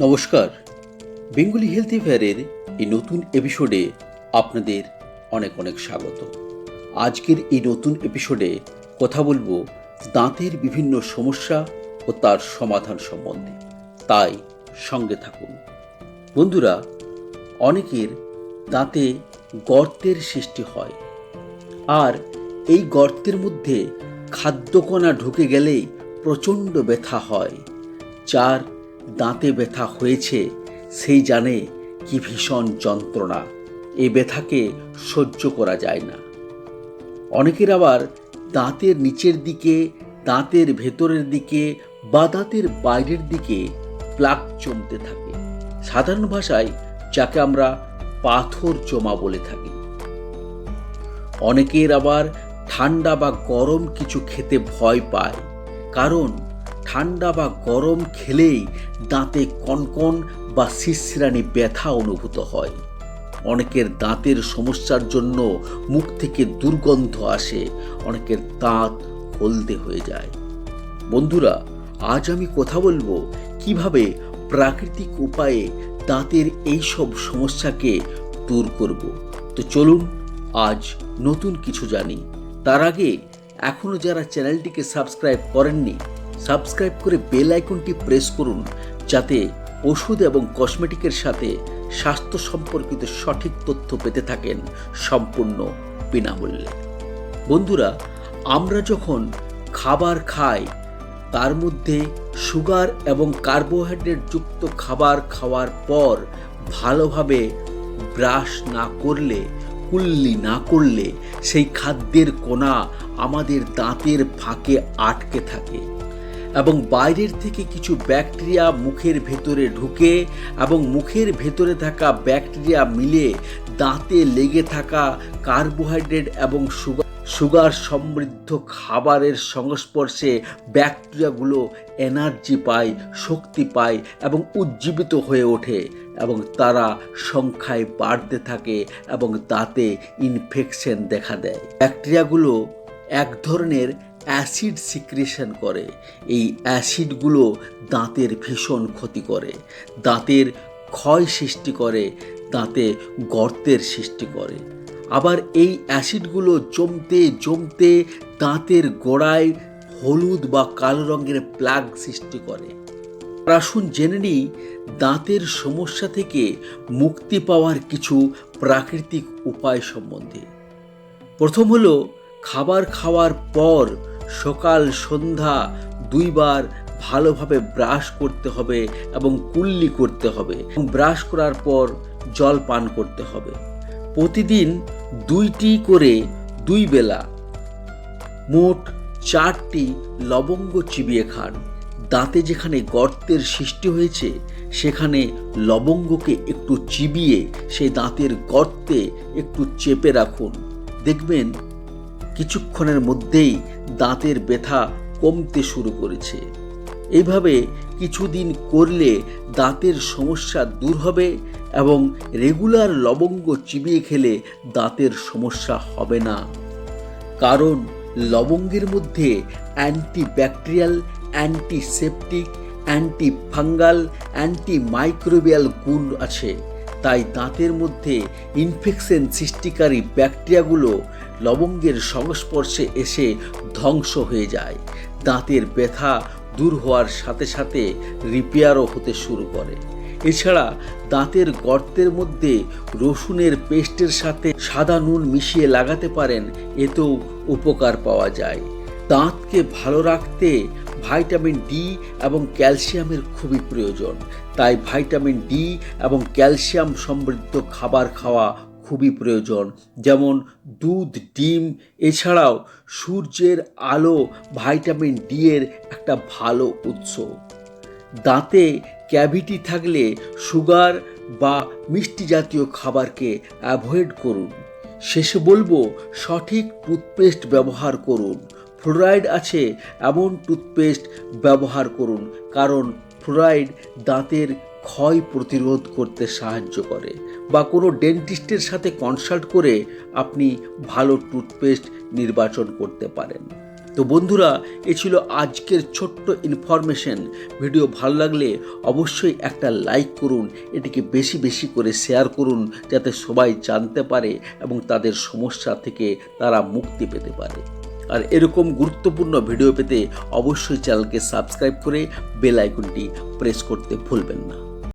নমস্কার। Bengali health ফেয়ারের এই নতুন এপিসোডে আপনাদের অনেক অনেক স্বাগত। আজকের এই নতুন এপিসোডে কথা বলব দাঁতের বিভিন্ন সমস্যা ও তার সমাধান সম্বন্ধে। তাই সঙ্গে থাকুন। বন্ধুরা, অনেকের দাঁতে গর্তের সৃষ্টি হয়। আর এই গর্তের মধ্যে খাদ্যকণা ঢুকে গেলেই প্রচণ্ড ব্যথা হয়। যার দাঁতে ব্যথা হয়েছে, সেই জানে কি ভীষণ যন্ত্রণা। এই ব্যথাকে সহ্য করা যায় না। অনেকের আবার দাঁতের নিচের দিকে, দাঁতের ভেতরের দিকে বা দাঁতের বাইরের দিকে প্লাক জমতে থাকে। সাধারণ ভাষায় যাকে আমরা পাথর জমা বলে থাকি। অনেকের আবার ঠান্ডা বা গরম কিছু খেতে ভয় পায়, কারণ ঠান্ডা বা গরম খেলেই দাঁতে কনকন বা শিশিরানি ব্যথা অনুভূত হয়। অনেকের দাঁতের সমস্যার জন্য মুখ থেকে দুর্গন্ধ আসে, অনেকের দাঁত হলদে হয়ে যায়। বন্ধুরা, আজ আমি কথা বলব কীভাবে প্রাকৃতিক উপায়ে দাঁতের এই সব সমস্যাকে দূর করব। তো চলুন, আজ নতুন কিছু জানি। তার আগে এখনও যারা চ্যানেলটিকে সাবস্ক্রাইব করেননি সাবস্ক্রাইব করে বেল আইকনটি প্রেস করুন যাতে ওষুধ এবং কসমেটিকের সাথে স্বাস্থ্য সম্পর্কিত সঠিক তথ্য পেতে থাকেন সম্পূর্ণ বিনামূল্যে। বন্ধুরা, আমরা যখন খাবার খাই, তার মধ্যে সুগার এবং কার্বোহাইড্রেট যুক্ত খাবার খাওয়ার পর ভালোভাবে ব্রাশ না করলে, কুল্লি না করলে সেই খাদ্যের কোনা আমাদের দাঁতের ফাঁকে আটকে থাকে। এবং বাইরের থেকে কিছু ব্যাকটেরিয়া মুখের ভেতরে ঢুকে এবং মুখের ভেতরে থাকা ব্যাকটেরিয়া মিলে দাঁতে লেগে থাকা কার্বোহাইড্রেট এবং সুগার সুগার সমৃদ্ধ খাবারের সংস্পর্শে ব্যাকটেরিয়াগুলো এনার্জি পায়, শক্তি পায় এবং উজ্জীবিত হয়ে ওঠে এবং তারা সংখ্যায় বাড়তে থাকে এবং দাঁতে ইনফেকশন দেখা দেয়। ব্যাকটেরিয়াগুলো এক ধরনের অ্যাসিড সিক্রেশন করে। এই অ্যাসিডগুলো দাঁতের ভীষণ ক্ষতি করে। দাঁতের ক্ষয় সৃষ্টি করে, দাঁতে গর্তের সৃষ্টি করে। আবার এই অ্যাসিডগুলো জমতে জমতে দাঁতের গোড়ায় হলুদ বা কালো রঙের প্লাগ সৃষ্টি করে। আসুন জেনে নিই, দাঁতের সমস্যা থেকে মুক্তি পাওয়ার কিছু প্রাকৃতিক উপায় সম্বন্ধে। প্রথম হলো, খাবার খাওয়ার পর সকাল, সন্ধ্যা দুইবার ভালোভাবে ব্রাশ করতে হবে এবং কুল্লি করতে হবে। ব্রাশ করার পর জল পান করতে হবে। প্রতিদিন দুইটি করে দুই বেলা মোট চারটি লবঙ্গ চিবিয়ে খান। দাঁতে যেখানে গর্তের সৃষ্টি হয়েছে, সেখানে লবঙ্গকে একটু চিবিয়ে সেই দাঁতের গর্তে একটু চেপে রাখুন। দেখবেন কিছুক্ষণের মধ্যেই দাঁতের ব্যথা কমতে শুরু করেছে। এইভাবে কিছুদিন করলে দাঁতের সমস্যা দূর হবে এবং রেগুলার লবঙ্গ চিবিয়ে খেলে দাঁতের সমস্যা হবে না। কারণ লবঙ্গের মধ্যে antibacterial, antiseptic antifungal antimicrobial গুণ আছে। তাই দাঁতের মধ্যে ইনফেকশন সৃষ্টিকারী ব্যাকটেরিয়াগুলো লবঙ্গের সংস্পর্শে এসে ধ্বংস হয়ে যায়। দাঁতের ব্যথা দূর হওয়ার সাথে সাথে রিপেয়ারও হতে শুরু করে। এছাড়া দাঁতের গর্তের মধ্যে রসুনের পেস্টের সাথে সাদা নুন মিশিয়ে লাগাতে পারেন, এতেও উপকার পাওয়া যায়। দাঁতকে ভালো রাখতে ভাইটামিন ডি এবং ক্যালসিয়ামের খুবই প্রয়োজন। তাই ভাইটামিন ডি এবং ক্যালসিয়াম সমৃদ্ধ খাবার খাওয়া খুবই প্রয়োজন। যেমন দুধ, ডিম, এছাড়াও সূর্যের আলো ভাইটামিন ডি এর একটা ভালো উৎস। দাঁতে ক্যাভিটি থাকলে সুগার বা মিষ্টি জাতীয় খাবারকে অ্যাভয়েড করুন। শেষে বলব, সঠিক টুথপেস্ট ব্যবহার করুন। ফ্লোরাইড আছে এমন টুথপেস্ট ব্যবহার করুন, কারণ ফ্লোরাইড দাঁতের ক্ষয় প্রতিরোধ করতে সাহায্য করে। বা কোনো ডেন্টিস্টের সাথে কনসাল্ট করে আপনি ভালো টুথপেস্ট নির্বাচন করতে পারেন। তো বন্ধুরা, এ ছিল আজকের ছোট্ট ইনফরমেশন ভিডিও ভালো লাগলে অবশ্যই একটা লাইক করুন, এটিকে বেশি বেশি করে শেয়ার করুন, যাতে সবাই জানতে পারে এবং তাদের সমস্যা থেকে তারা মুক্তি পেতে পারে। আর এরকম গুরুত্বপূর্ণ ভিডিও পেতে অবশ্যই চ্যানেলকে সাবস্ক্রাইব করে বেল আইকনটি প্রেস করতে ভুলবেন না।